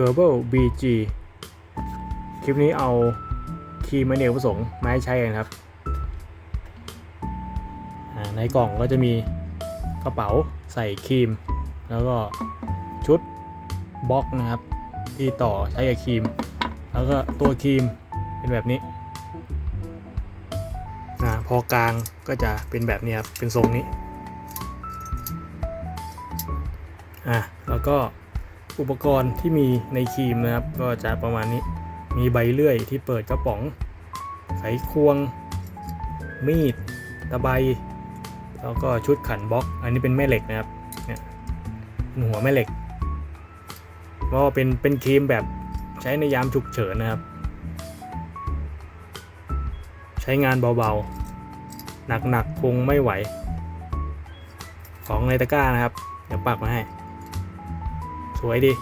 g e r b l BG คลิปนี้เอาครีมอเนกประสงค์มาให้ใช้กันครับในกล่องก็จะมีกระเป๋าใส่ครีม แล้วก็ชุดบล็อกนะครับ ที่ต่อใช้กับครีม แล้วก็ตัวครีมเป็นแบบนี้อ่าพอกลางก็จะเป็นแบบนี้ครับ เป็นทรงนี้อะแล้วก็ อุปกรณ์ที่มีในครีมนะครับ ก็จะประมาณนี้มีใบเลื่อยที่เปิดกระป๋อง ไขควง มีด ตะไบ แล้วก็ชุดขันบล็อก อันนี้เป็นแม่เหล็กนะครับเนี่ยเป็นหัวแม่เหล็กเพราะว่าเป็นเป็นครีมแบบใช้ในยามฉุกเฉินนะครับ ใช้งานเบาๆ หนักๆคงไม่ไหว ของในตะกร้านะครับ เดี๋ยวปักมาให้ สวยดี